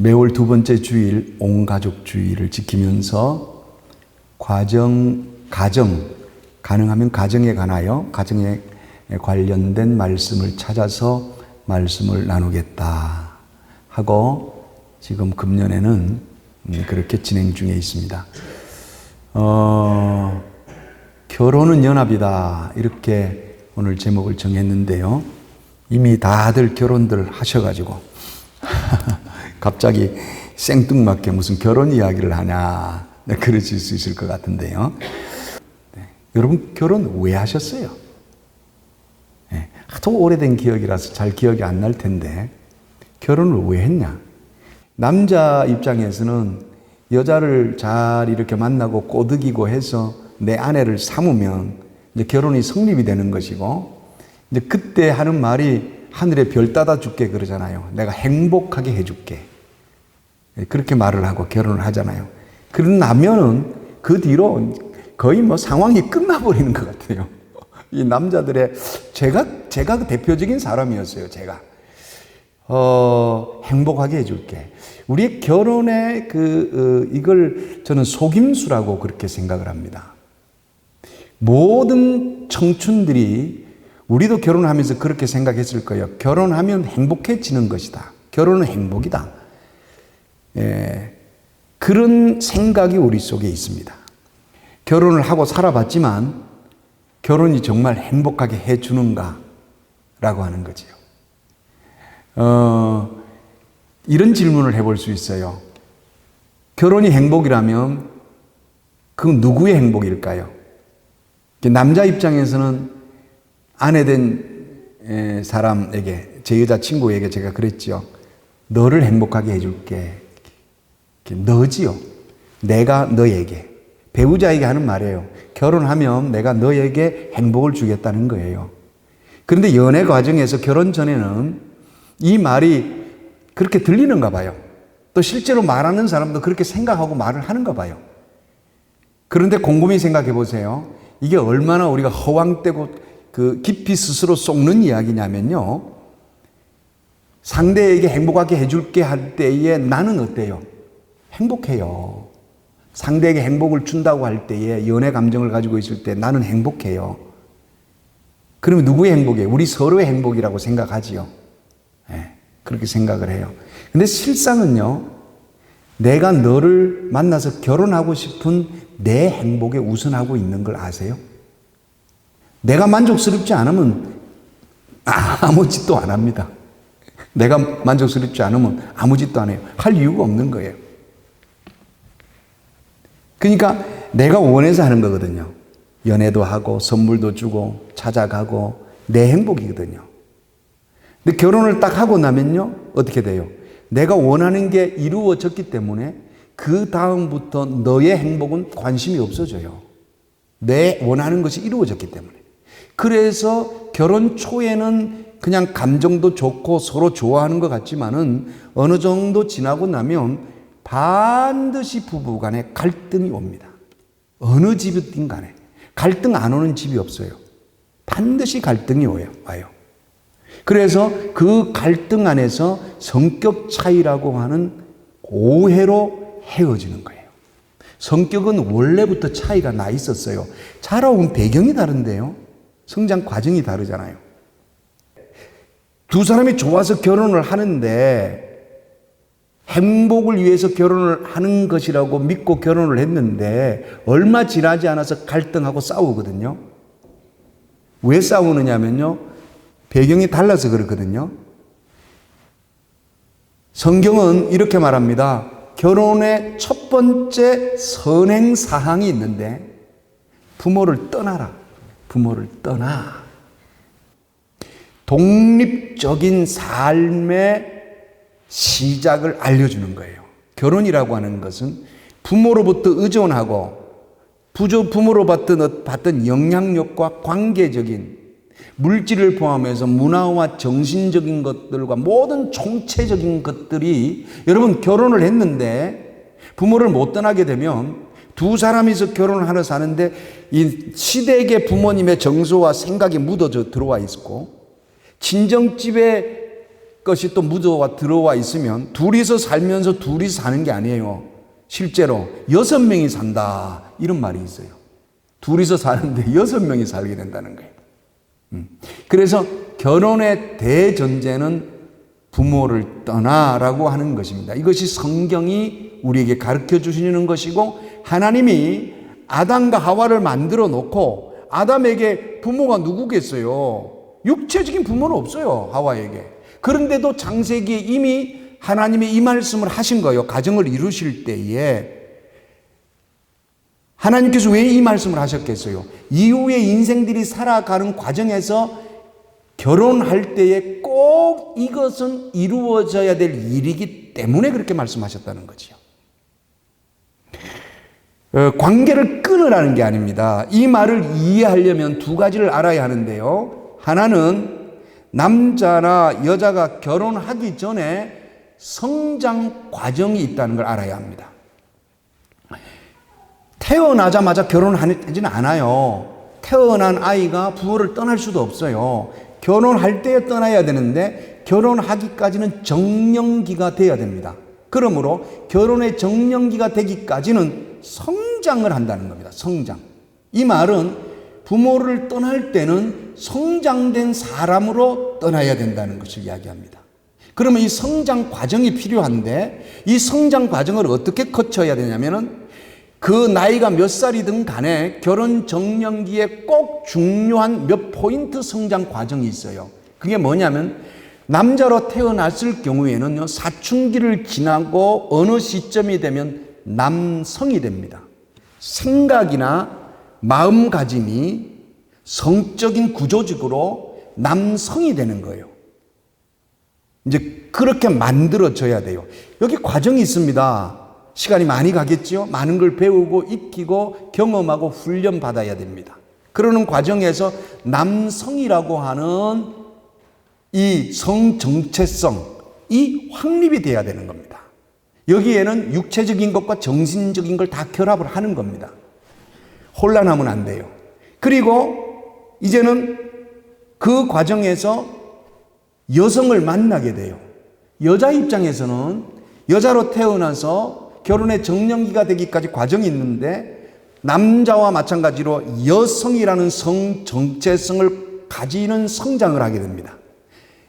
매월 두 번째 주일 온 가족 주일을 지키면서 과정 가정 가능하면 가정에 관하여 가정에 관련된 말씀을 찾아서 말씀을 나누겠다 하고 지금 금년에는 음, 그렇게 진행 중에 있습니다. 어, 결혼은 연합이다 이렇게 오늘 제목을 정했는데요. 이미 다들 결혼들 하셔가지고 갑자기 생뚱맞게 무슨 결혼 이야기를 하냐 네, 그러실 수 있을 것 같은데요. 네, 여러분 결혼 왜 하셨어요? 네, 하도 오래된 기억이라서 잘 기억이 안 날 텐데 결혼을 왜 했냐? 남자 입장에서는 여자를 잘 이렇게 만나고 꼬드기고 해서 내 아내를 삼으면 이제 결혼이 성립이 되는 것이고 이제 그때 하는 말이 하늘에 별 따다 줄게 그러잖아요. 내가 행복하게 해줄게. 그렇게 말을 하고 결혼을 하잖아요. 그러고 나면은 그 뒤로 거의 뭐 상황이 끝나버리는 것 같아요. 이 남자들의 제가 제가 그 대표적인 사람이었어요. 제가 어, 행복하게 해줄게. 우리의 결혼의 그 어, 이걸 저는 속임수라고 그렇게 생각을 합니다. 모든 청춘들이 우리도 결혼하면서 그렇게 생각했을 거예요. 결혼하면 행복해지는 것이다. 결혼은 행복이다. 예, 그런 생각이 우리 속에 있습니다. 결혼을 하고 살아봤지만 결혼이 정말 행복하게 해주는가? 라고 하는 거지요. 어, 이런 질문을 해볼 수 있어요. 결혼이 행복이라면 그 누구의 행복일까요? 남자 입장에서는 아내 된 사람에게, 제 여자친구에게 제가 그랬지요. 너를 행복하게 해줄게. 너지요. 내가 너에게. 배우자에게 하는 말이에요. 결혼하면 내가 너에게 행복을 주겠다는 거예요. 그런데 연애 과정에서 결혼 전에는 이 말이 그렇게 들리는가 봐요. 또 실제로 말하는 사람도 그렇게 생각하고 말을 하는가 봐요. 그런데 곰곰이 생각해 보세요. 이게 얼마나 우리가 허황되고 그 깊이 스스로 쏙는 이야기냐면요. 상대에게 행복하게 해줄게 할 때에 나는 어때요? 행복해요. 상대에게 행복을 준다고 할 때에 연애 감정을 가지고 있을 때 나는 행복해요. 그러면 누구의 행복이에요? 우리 서로의 행복이라고 생각하지요. 네, 그렇게 생각을 해요. 근데 실상은요, 내가 너를 만나서 결혼하고 싶은 내 행복에 우선하고 있는 걸 아세요? 내가 만족스럽지 않으면 아무 짓도 안 합니다. 내가 만족스럽지 않으면 아무 짓도 안 해요. 할 이유가 없는 거예요. 그러니까 내가 원해서 하는 거거든요. 연애도 하고 선물도 주고 찾아가고 내 행복이거든요. 근데 결혼을 딱 하고 나면요. 어떻게 돼요? 내가 원하는 게 이루어졌기 때문에 그 다음부터 너의 행복은 관심이 없어져요. 내 원하는 것이 이루어졌기 때문에. 그래서 결혼 초에는 그냥 감정도 좋고 서로 좋아하는 것 같지만은 어느 정도 지나고 나면 반드시 부부 간에 갈등이 옵니다. 어느 집이든 간에. 갈등 안 오는 집이 없어요. 반드시 갈등이 와요. 그래서 그 갈등 안에서 성격 차이라고 하는 오해로 헤어지는 거예요. 성격은 원래부터 차이가 나 있었어요. 자라온 배경이 다른데요. 성장 과정이 다르잖아요. 두 사람이 좋아서 결혼을 하는데 행복을 위해서 결혼을 하는 것이라고 믿고 결혼을 했는데 얼마 지나지 않아서 갈등하고 싸우거든요. 왜 싸우느냐면요. 배경이 달라서 그렇거든요. 성경은 이렇게 말합니다. 결혼의 첫 번째 선행 사항이 있는데 부모를 떠나라. 부모를 떠나. 독립적인 삶의 시작을 알려주는 거예요. 결혼이라고 하는 것은 부모로부터 의존하고 부조 부모로 받던, 받던 영향력과 관계적인 물질을 포함해서 문화와 정신적인 것들과 모든 총체적인 것들이 여러분 결혼을 했는데 부모를 못 떠나게 되면 두 사람이서 결혼을 하러 사는데 이 시댁의 부모님의 정서와 생각이 묻어져 들어와 있고 친정집에 것이 또 묻어와 들어와 있으면 둘이서 살면서 둘이 사는 게 아니에요. 실제로 여섯 명이 산다. 이런 말이 있어요. 둘이서 사는데 여섯 명이 살게 된다는 거예요. 음. 그래서 결혼의 대전제는 부모를 떠나라고 하는 것입니다. 이것이 성경이 우리에게 가르쳐 주시는 것이고 하나님이 아담과 하와를 만들어 놓고 아담에게 부모가 누구겠어요? 육체적인 부모는 없어요. 하와에게. 그런데도 창세기에 이미 하나님이 이 말씀을 하신 거예요. 가정을 이루실 때에 하나님께서 왜 이 말씀을 하셨겠어요? 이후에 인생들이 살아가는 과정에서 결혼할 때에 꼭 이것은 이루어져야 될 일이기 때문에 그렇게 말씀하셨다는 거지요. 어, 관계를 끊으라는 게 아닙니다. 이 말을 이해하려면 두 가지를 알아야 하는데요. 하나는 남자나 여자가 결혼하기 전에 성장 과정이 있다는 걸 알아야 합니다. 태어나자마자 결혼하지는 않아요. 태어난 아이가 부모를 떠날 수도 없어요. 결혼할 때 떠나야 되는데 결혼하기까지는 정년기가 돼야 됩니다. 그러므로 결혼의 정년기가 되기까지는 성장을 한다는 겁니다. 성장. 이 말은 부모를 떠날 때는 성장된 사람으로 떠나야 된다는 것을 이야기합니다. 그러면 이 성장 과정이 필요한데 이 성장 과정을 어떻게 거쳐야 되냐면은 그 나이가 몇 살이든 간에 결혼 정년기에 꼭 중요한 몇 포인트 성장 과정이 있어요. 그게 뭐냐면 남자로 태어났을 경우에는요, 사춘기를 지나고 어느 시점이 되면 남성이 됩니다. 생각이나 마음가짐이 성적인 구조적으로 남성이 되는 거예요. 이제 그렇게 만들어져야 돼요. 여기 과정이 있습니다. 시간이 많이 가겠죠? 많은 걸 배우고 익히고 경험하고 훈련 받아야 됩니다. 그러는 과정에서 남성이라고 하는 이 성 정체성이 확립이 돼야 되는 겁니다. 여기에는 육체적인 것과 정신적인 걸 다 결합을 하는 겁니다. 혼란하면 안 돼요. 그리고 이제는 그 과정에서 여성을 만나게 돼요. 여자 입장에서는 여자로 태어나서 결혼의 정년기가 되기까지 과정이 있는데 남자와 마찬가지로 여성이라는 성 정체성을 가지는 성장을 하게 됩니다.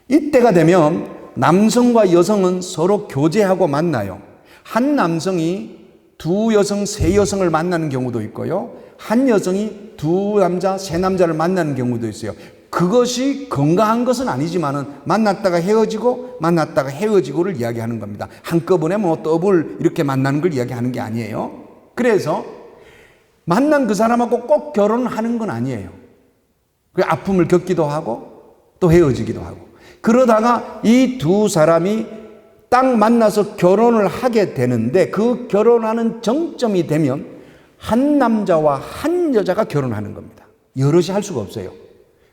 이때가 되면 남성과 여성은 서로 교제하고 만나요. 한 남성이 두 여성, 세 여성을 만나는 경우도 있고요. 한 여성이 두 남자, 세 남자를 만나는 경우도 있어요. 그것이 건강한 것은 아니지만은 만났다가 헤어지고 만났다가 헤어지고를 이야기하는 겁니다. 한꺼번에 뭐 더블 이렇게 만나는 걸 이야기하는 게 아니에요. 그래서 만난 그 사람하고 꼭 결혼하는 건 아니에요. 그 아픔을 겪기도 하고 또 헤어지기도 하고 그러다가 이 두 사람이 딱 만나서 결혼을 하게 되는데 그 결혼하는 정점이 되면 한 남자와 한 여자가 결혼하는 겁니다. 여럿이 할 수가 없어요.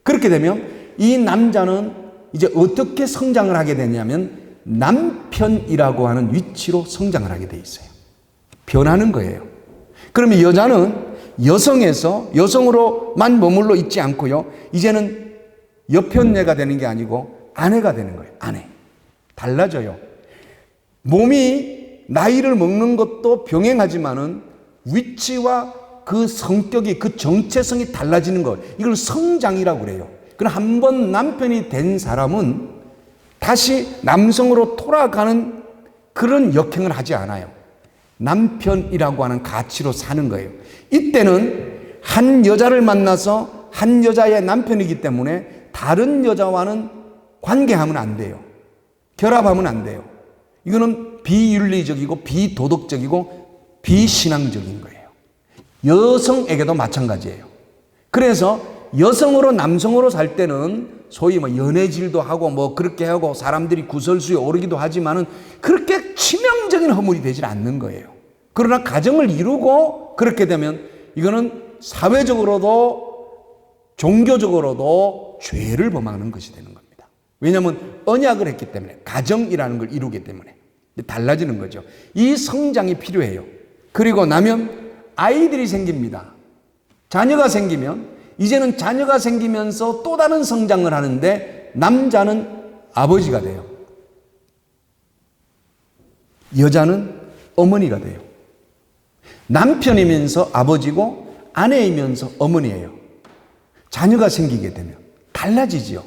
그렇게 되면 이 남자는 이제 어떻게 성장을 하게 되냐면 남편이라고 하는 위치로 성장을 하게 돼 있어요. 변하는 거예요. 그러면 여자는 여성에서 여성으로만 머물러 있지 않고요. 이제는 여편네가 되는 게 아니고 아내가 되는 거예요. 아내. 달라져요. 몸이 나이를 먹는 것도 병행하지만은 위치와 그 성격이 그 정체성이 달라지는 것 이걸 성장이라고 그래요. 그럼 한 번 남편이 된 사람은 다시 남성으로 돌아가는 그런 역행을 하지 않아요. 남편이라고 하는 가치로 사는 거예요. 이때는 한 여자를 만나서 한 여자의 남편이기 때문에 다른 여자와는 관계하면 안 돼요. 결합하면 안 돼요. 이거는 비윤리적이고 비도덕적이고 비신앙적인 거예요. 여성에게도 마찬가지예요. 그래서 여성으로 남성으로 살 때는 소위 뭐 연애질도 하고 뭐 그렇게 하고 사람들이 구설수에 오르기도 하지만은 그렇게 치명적인 허물이 되질 않는 거예요. 그러나 가정을 이루고 그렇게 되면 이거는 사회적으로도 종교적으로도 죄를 범하는 것이 되는 겁니다. 왜냐하면 언약을 했기 때문에 가정이라는 걸 이루기 때문에 달라지는 거죠. 이 성장이 필요해요. 그리고 나면 아이들이 생깁니다. 자녀가 생기면 이제는 자녀가 생기면서 또 다른 성장을 하는데 남자는 아버지가 돼요. 여자는 어머니가 돼요. 남편이면서 아버지고 아내이면서 어머니예요. 자녀가 생기게 되면 달라지지요.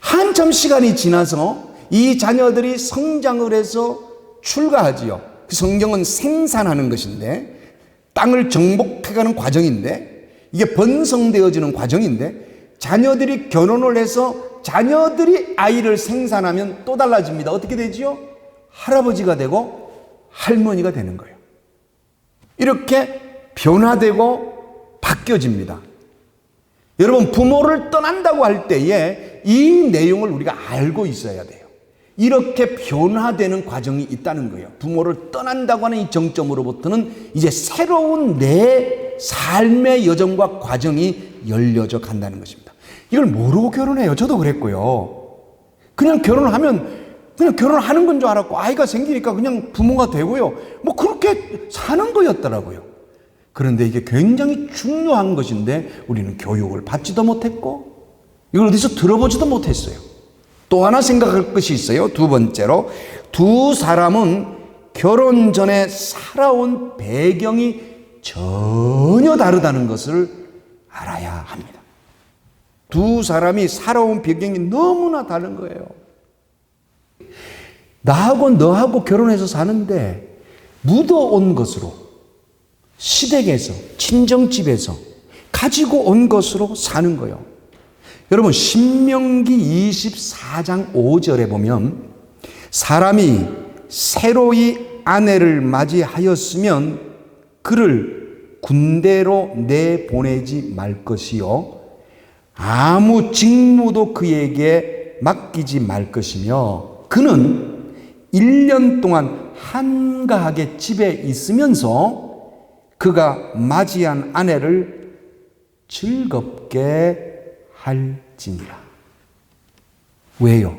한참 시간이 지나서 이 자녀들이 성장을 해서 출가하지요. 그 성경은 생산하는 것인데 땅을 정복해가는 과정인데 이게 번성되어지는 과정인데 자녀들이 결혼을 해서 자녀들이 아이를 생산하면 또 달라집니다. 어떻게 되지요? 할아버지가 되고 할머니가 되는 거예요. 이렇게 변화되고 바뀌어집니다. 여러분, 부모를 떠난다고 할 때에 이 내용을 우리가 알고 있어야 돼요. 이렇게 변화되는 과정이 있다는 거예요. 부모를 떠난다고 하는 이 정점으로부터는 이제 새로운 내 삶의 여정과 과정이 열려져 간다는 것입니다. 이걸 모르고 결혼해요. 저도 그랬고요. 그냥 결혼하면 그냥 결혼하는 건 줄 알았고 아이가 생기니까 그냥 부모가 되고요. 뭐 그렇게 사는 거였더라고요. 그런데 이게 굉장히 중요한 것인데 우리는 교육을 받지도 못했고 이걸 어디서 들어보지도 못했어요. 또 하나 생각할 것이 있어요. 두 번째로 두 사람은 결혼 전에 살아온 배경이 전혀 다르다는 것을 알아야 합니다. 두 사람이 살아온 배경이 너무나 다른 거예요. 나하고 너하고 결혼해서 사는데 묻어온 것으로 시댁에서 친정집에서 가지고 온 것으로 사는 거예요. 여러분 신명기 24장 5절에 보면 사람이 새로이 아내를 맞이하였으면 그를 군대로 내보내지 말 것이요. 아무 직무도 그에게 맡기지 말 것이며 그는 1년 동안 한가하게 집에 있으면서 그가 맞이한 아내를 즐겁게 할 지니라. 왜요?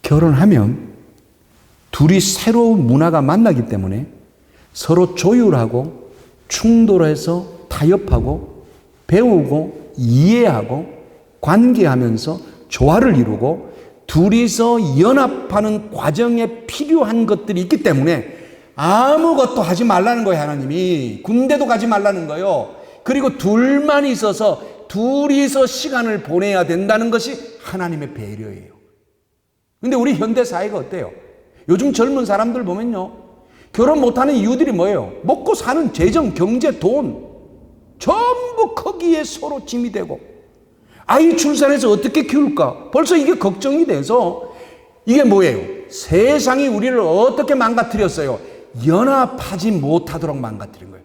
결혼하면 둘이 새로운 문화가 만나기 때문에 서로 조율하고 충돌해서 타협하고 배우고 이해하고 관계하면서 조화를 이루고 둘이서 연합하는 과정에 필요한 것들이 있기 때문에 아무것도 하지 말라는 거예요, 하나님이. 군대도 가지 말라는 거예요. 그리고 둘만 있어서 둘이서 시간을 보내야 된다는 것이 하나님의 배려예요. 근데 우리 현대 사회가 어때요? 요즘 젊은 사람들 보면요. 결혼 못하는 이유들이 뭐예요? 먹고 사는 재정, 경제, 돈. 전부 거기에 서로 짐이 되고. 아이 출산해서 어떻게 키울까? 벌써 이게 걱정이 돼서 이게 뭐예요? 세상이 우리를 어떻게 망가뜨렸어요? 연합하지 못하도록 망가뜨린 거예요.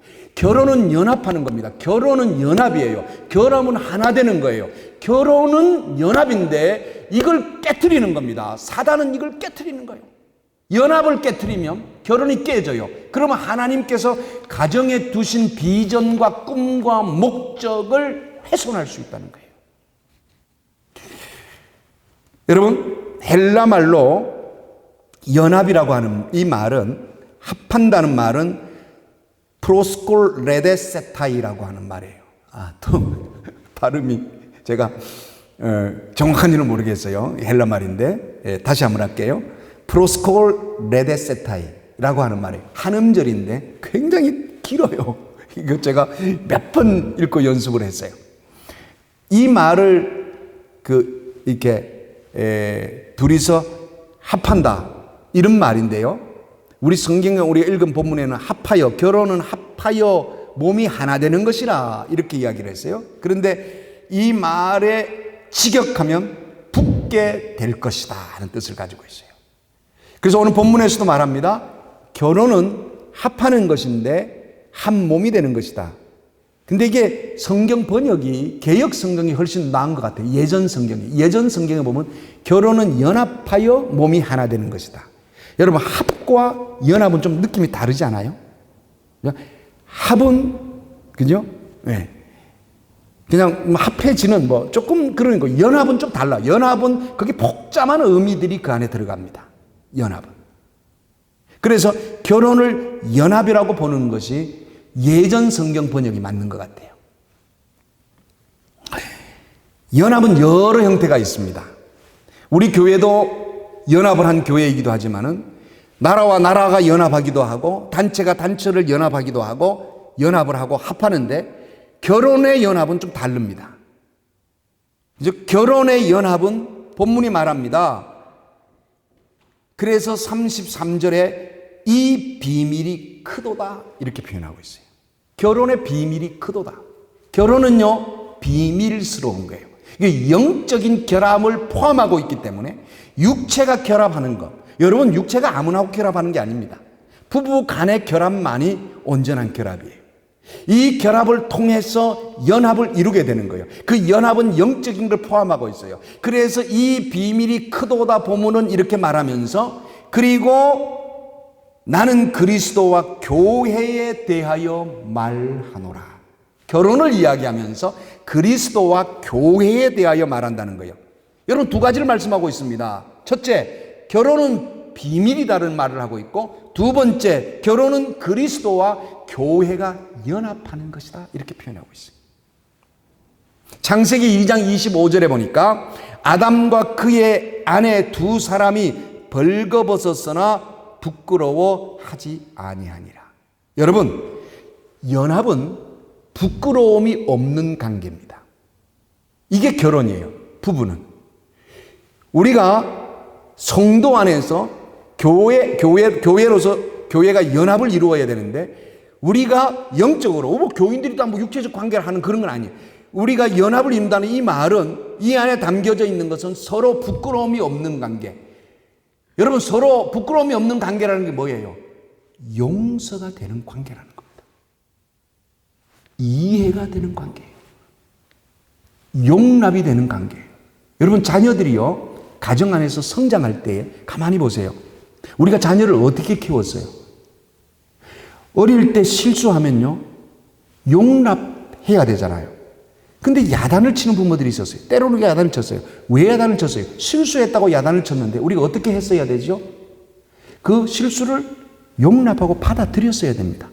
결혼은 연합하는 겁니다. 결혼은 연합이에요. 결혼은 하나 되는 거예요. 결혼은 연합인데 이걸 깨뜨리는 겁니다. 사단은 이걸 깨뜨리는 거예요. 연합을 깨뜨리면 결혼이 깨져요. 그러면 하나님께서 가정에 두신 비전과 꿈과 목적을 훼손할 수 있다는 거예요. 여러분, 헬라 말로 연합이라고 하는 이 말은 합한다는 말은 프로스콜 레데세타이라고 하는 말이에요. 아, 또 발음이 제가 어, 정확한지는 모르겠어요. 헬라 말인데 예, 다시 한번 할게요. 프로스콜 레데세타이라고 하는 말이에요. 한 음절인데 굉장히 길어요. 이거 제가 몇 번 읽고 연습을 했어요. 이 말을 그 이렇게 에, 둘이서 합한다 이런 말인데요. 우리 성경에 우리가 읽은 본문에는 합하여 결혼은 합하여 몸이 하나 되는 것이라 이렇게 이야기를 했어요. 그런데 이 말에 직역하면 붙게 될 것이다 하는 뜻을 가지고 있어요. 그래서 오늘 본문에서도 말합니다. 결혼은 합하는 것인데 한 몸이 되는 것이다. 근데 이게 성경 번역이 개혁 성경이 훨씬 나은 것 같아요. 예전 성경이. 예전 성경에 보면 결혼은 연합하여 몸이 하나 되는 것이다. 여러분 합과 연합은 좀 느낌이 다르지 않아요? 합은 그죠? 네. 그냥 합해지는 뭐 조금 그런 거. 연합은 좀 달라. 연합은 거기 복잡한 의미들이 그 안에 들어갑니다. 연합은. 그래서 결혼을 연합이라고 보는 것이 예전 성경 번역이 맞는 것 같아요. 연합은 여러 형태가 있습니다. 우리 교회도 연합을 한 교회이기도 하지만은 나라와 나라가 연합하기도 하고 단체가 단체를 연합하기도 하고 연합을 하고 합하는데 결혼의 연합은 좀 다릅니다. 즉 결혼의 연합은 본문이 말합니다. 그래서 33절에 이 비밀이 크도다 이렇게 표현하고 있어요. 결혼의 비밀이 크도다. 결혼은요 비밀스러운 거예요. 이게 영적인 결합을 포함하고 있기 때문에 육체가 결합하는 것. 여러분 육체가 아무나 결합하는 게 아닙니다. 부부 간의 결합만이 온전한 결합이에요. 이 결합을 통해서 연합을 이루게 되는 거예요. 그 연합은 영적인 걸 포함하고 있어요. 그래서 이 비밀이 크도다 보면은 이렇게 말하면서 그리고 나는 그리스도와 교회에 대하여 말하노라. 결혼을 이야기하면서 그리스도와 교회에 대하여 말한다는 거예요. 여러분 두 가지를 말씀하고 있습니다. 첫째, 결혼은 비밀이다는 말을 하고 있고 두 번째, 결혼은 그리스도와 교회가 연합하는 것이다. 이렇게 표현하고 있어요. 창세기 2장 25절에 보니까 아담과 그의 아내 두 사람이 벌거벗었으나 부끄러워하지 아니하니라. 여러분, 연합은 부끄러움이 없는 관계입니다. 이게 결혼이에요. 부부는. 우리가 성도 안에서 교회, 교회, 교회로서 교회가 연합을 이루어야 되는데 우리가 영적으로, 뭐 교인들이 또 뭐 육체적 관계를 하는 그런 건 아니에요. 우리가 연합을 이룬다는 이 말은 이 안에 담겨져 있는 것은 서로 부끄러움이 없는 관계. 여러분 서로 부끄러움이 없는 관계라는 게 뭐예요? 용서가 되는 관계라는 겁니다. 이해가 되는 관계예요. 용납이 되는 관계예요. 여러분 자녀들이요. 가정 안에서 성장할 때 가만히 보세요. 우리가 자녀를 어떻게 키웠어요? 어릴 때 실수하면요. 용납해야 되잖아요. 근데 야단을 치는 부모들이 있었어요. 때로는 야단을 쳤어요. 왜 야단을 쳤어요? 실수했다고 야단을 쳤는데 우리가 어떻게 했어야 되죠? 그 실수를 용납하고 받아들였어야 됩니다.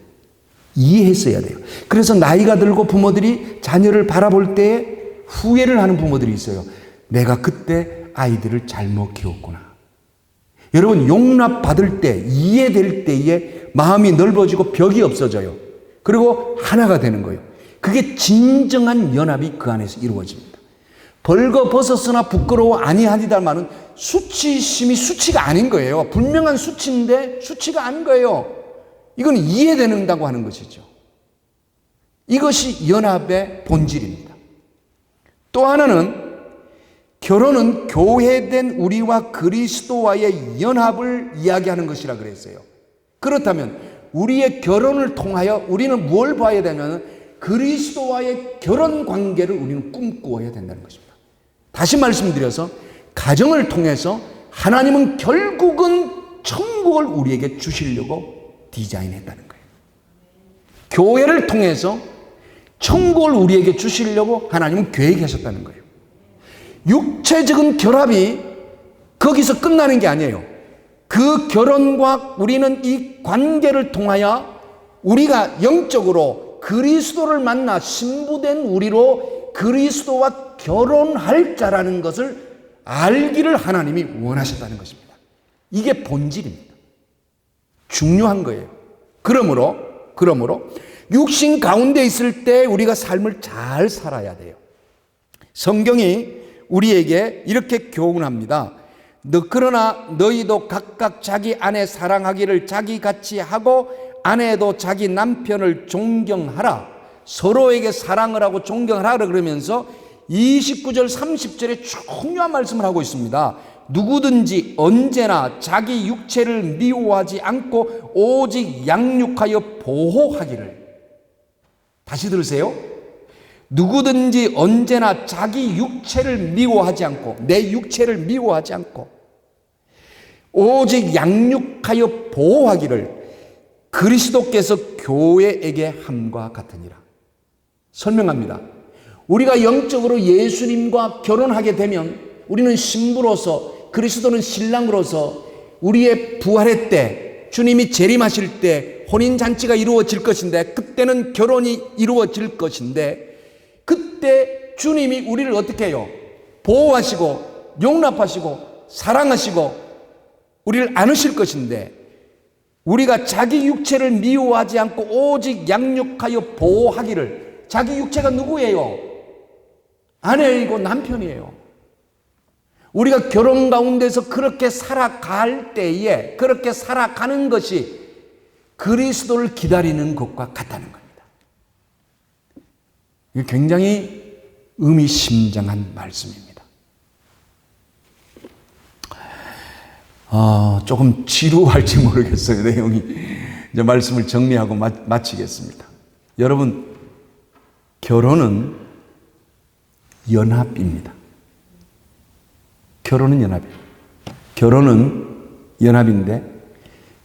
이해했어야 돼요. 그래서 나이가 들고 부모들이 자녀를 바라볼 때 후회를 하는 부모들이 있어요. 내가 그때 아이들을 잘못 키웠구나. 여러분, 용납받을 때, 이해될 때에 마음이 넓어지고 벽이 없어져요. 그리고 하나가 되는 거예요. 그게 진정한 연합이 그 안에서 이루어집니다. 벌거 벗었으나 부끄러워 아니하니다 말은 수치심이 수치가 아닌 거예요. 분명한 수치인데 수치가 아닌 거예요. 이건 이해된다고 하는 것이죠. 이것이 연합의 본질입니다. 또 하나는 결혼은 교회된 우리와 그리스도와의 연합을 이야기하는 것이라 그랬어요. 그렇다면 우리의 결혼을 통하여 우리는 뭘 봐야 되냐면 그리스도와의 결혼 관계를 우리는 꿈꾸어야 된다는 것입니다. 다시 말씀드려서 가정을 통해서 하나님은 결국은 천국을 우리에게 주시려고 디자인했다는 거예요. 교회를 통해서 천국을 우리에게 주시려고 하나님은 계획하셨다는 거예요. 육체적인 결합이 거기서 끝나는 게 아니에요. 그 결혼과 우리는 이 관계를 통하여 우리가 영적으로 그리스도를 만나 신부된 우리로 그리스도와 결혼할 자라는 것을 알기를 하나님이 원하셨다는 것입니다. 이게 본질입니다. 중요한 거예요. 그러므로, 그러므로, 육신 가운데 있을 때 우리가 삶을 잘 살아야 돼요. 성경이 우리에게 이렇게 교훈합니다. 너, 그러나 너희도 각각 자기 아내 사랑하기를 자기 같이 하고 아내도 자기 남편을 존경하라. 서로에게 사랑을 하고 존경하라 그러면서 29절 30절에 중요한 말씀을 하고 있습니다. 누구든지 언제나 자기 육체를 미워하지 않고 오직 양육하여 보호하기를. 다시 들으세요. 누구든지 언제나 자기 육체를 미워하지 않고 내 육체를 미워하지 않고 오직 양육하여 보호하기를 그리스도께서 교회에게 함과 같으니라. 설명합니다. 우리가 영적으로 예수님과 결혼하게 되면 우리는 신부로서 그리스도는 신랑으로서 우리의 부활의 때 주님이 재림하실 때 혼인 잔치가 이루어질 것인데 그때는 결혼이 이루어질 것인데 그때 주님이 우리를 어떻게 해요? 보호하시고 용납하시고 사랑하시고 우리를 안으실 것인데 우리가 자기 육체를 미워하지 않고 오직 양육하여 보호하기를 자기 육체가 누구예요? 아내이고 남편이에요. 우리가 결혼 가운데서 그렇게 살아갈 때에 그렇게 살아가는 것이 그리스도를 기다리는 것과 같다는 겁니다. 굉장히 의미심장한 말씀입니다. 아, 조금 지루할지 모르겠어요, 내용이. 이제 말씀을 정리하고 마, 마치겠습니다. 여러분, 결혼은 연합입니다. 결혼은 연합이에요. 결혼은 연합인데,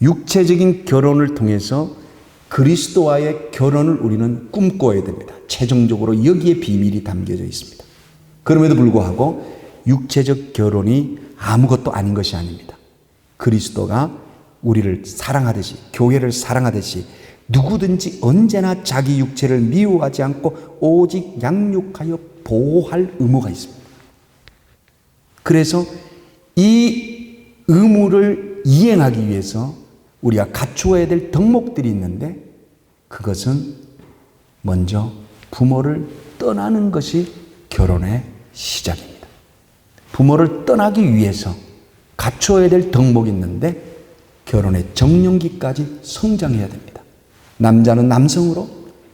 육체적인 결혼을 통해서 그리스도와의 결혼을 우리는 꿈꿔야 됩니다. 최종적으로 여기에 비밀이 담겨져 있습니다. 그럼에도 불구하고 육체적 결혼이 아무것도 아닌 것이 아닙니다. 그리스도가 우리를 사랑하듯이, 교회를 사랑하듯이 누구든지 언제나 자기 육체를 미워하지 않고 오직 양육하여 보호할 의무가 있습니다. 그래서 이 의무를 이행하기 위해서 우리가 갖추어야 될 덕목들이 있는데 그것은 먼저 부모를 떠나는 것이 결혼의 시작입니다. 부모를 떠나기 위해서 갖춰야 될 덕목이 있는데 결혼의 정년기까지 성장해야 됩니다. 남자는 남성으로,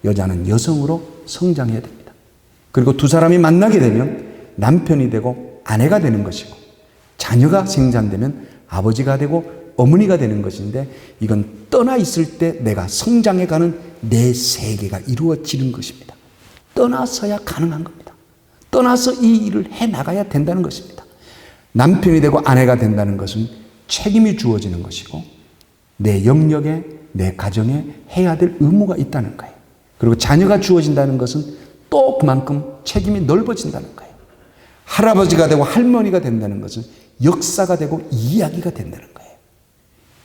여자는 여성으로 성장해야 됩니다. 그리고 두 사람이 만나게 되면 남편이 되고 아내가 되는 것이고 자녀가 생산되면 아버지가 되고 어머니가 되는 것인데 이건 떠나 있을 때 내가 성장해가는 내 세계가 이루어지는 것입니다. 떠나서야 가능한 겁니다. 떠나서 이 일을 해 나가야 된다는 것입니다. 남편이 되고 아내가 된다는 것은 책임이 주어지는 것이고 내 영역에 내 가정에 해야 될 의무가 있다는 거예요. 그리고 자녀가 주어진다는 것은 또 그만큼 책임이 넓어진다는 거예요. 할아버지가 되고 할머니가 된다는 것은 역사가 되고 이야기가 된다는 거예요.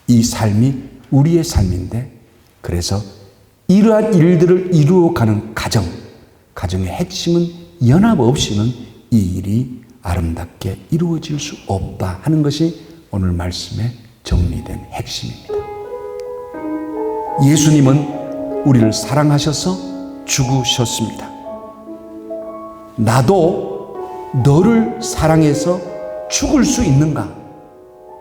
이 삶이 우리의 삶인데 그래서 이러한 일들을 이루어 가는 가정, 가정의 핵심은 연합 없이는 이 일이 아름답게 이루어질 수 없다 하는 것이 오늘 말씀에 정리된 핵심입니다. 예수님은 우리를 사랑하셔서 죽으셨습니다. 나도 너를 사랑해서 죽을 수 있는가?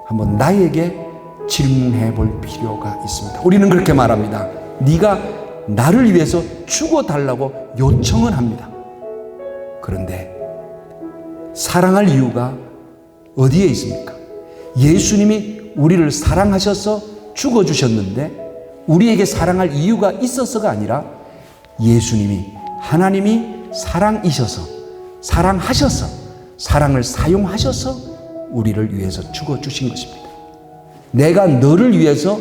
한번 나에게 질문해 볼 필요가 있습니다. 우리는 그렇게 말합니다. 네가 나를 위해서 죽어 달라고 요청은 합니다. 그런데 사랑할 이유가 어디에 있습니까? 예수님이 우리를 사랑하셔서 죽어 주셨는데 우리에게 사랑할 이유가 있어서가 아니라 예수님이 하나님이 사랑이셔서 사랑하셔서 사랑을 사용하셔서 우리를 위해서 죽어 주신 것입니다. 내가 너를 위해서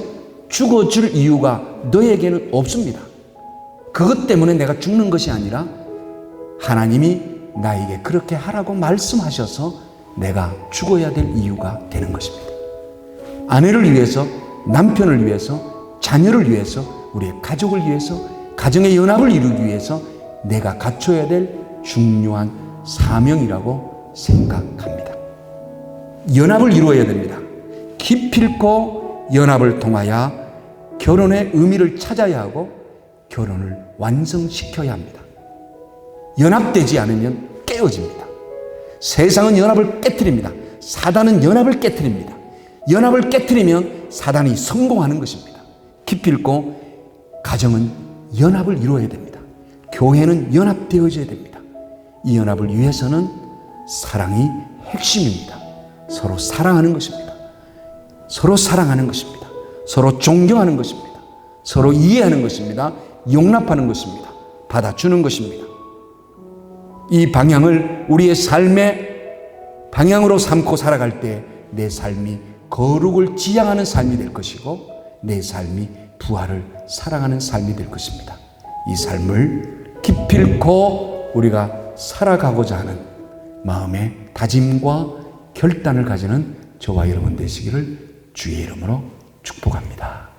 죽어 줄 이유가 너에게는 없습니다. 그것 때문에 내가 죽는 것이 아니라 하나님이 나에게 그렇게 하라고 말씀하셔서 내가 죽어야 될 이유가 되는 것입니다. 아내를 위해서, 남편을 위해서, 자녀를 위해서, 우리의 가족을 위해서, 가정의 연합을 이루기 위해서 내가 갖춰야 될 중요한 사명이라고 생각합니다. 연합을 이루어야 됩니다. 기필코 연합을 통하여 결혼의 의미를 찾아야 하고 결혼을 완성시켜야 합니다. 연합되지 않으면 깨어집니다. 세상은 연합을 깨뜨립니다. 사단은 연합을 깨뜨립니다. 연합을 깨뜨리면 사단이 성공하는 것입니다. 기필코 가정은 연합을 이루어야 됩니다. 교회는 연합되어져야 됩니다. 이 연합을 위해서는 사랑이 핵심입니다. 서로 사랑하는 것입니다. 서로 사랑하는 것입니다. 서로 존경하는 것입니다. 서로 이해하는 것입니다. 용납하는 것입니다. 받아주는 것입니다. 이 방향을 우리의 삶의 방향으로 삼고 살아갈 때 내 삶이 거룩을 지향하는 삶이 될 것이고 내 삶이 부활을 사랑하는 삶이 될 것입니다. 이 삶을 기필코 우리가 살아가고자 하는 마음의 다짐과 결단을 가지는 저와 여러분 되시기를 주의 이름으로 축복합니다.